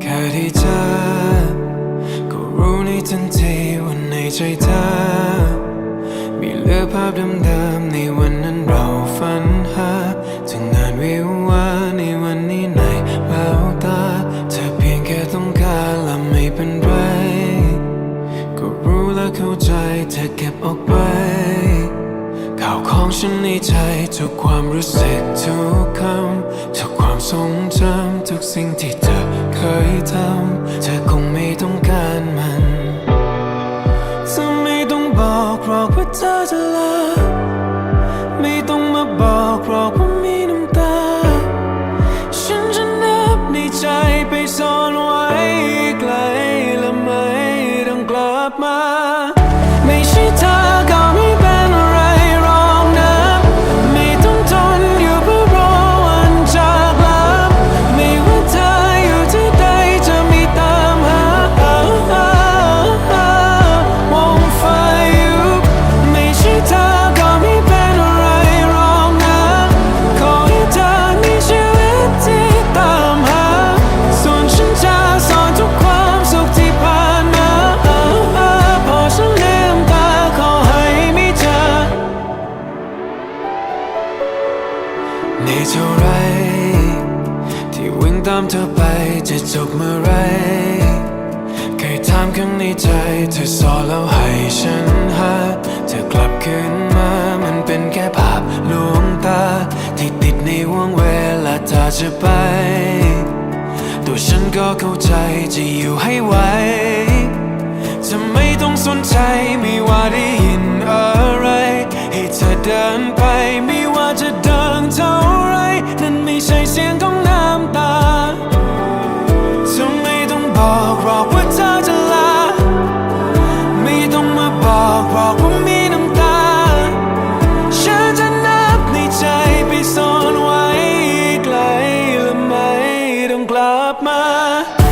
แค่ที่เจอก็รู้ในทันทีว่าในใจเธอ มีเลือภาพดิๆในวันนั้นเราฝันหาถึงงานวิวาในวันนี้ในแววตา เธอเพียงแค่ต้องการและไม่เป็นไร ก็รู้และเข้าใจเธอเก็บออกไว ข่าวของฉันในใจทุกความรู้สึกทุกคำทุกความทรงจำทุกสิ่งที่เธอเคยทำเธอคงไม่ต้องการมันเธอไม่ต้องบอกหรอกว่าเธอจะลาไม่ต้องมาบอกหรอกว่ามีน้ำตา ฉันจะนับในใจไปซ่อนไว้ไกลและไม่ต้องกลับมา ไม่ใช่ ตามเธอไปจะจบเมื่อไรใครถามข้างในใจเธอสอแล้วให้ฉันหาเธอกลับคืนมามันเป็นแค่ภาพลวงตา ที่ติดในวงเวลาเธอจะไป ตัวฉันก็เข้าใจจะอยู่ให้ไหวจะไม่ต้องสนใจไม่ว่าได้ยิน up my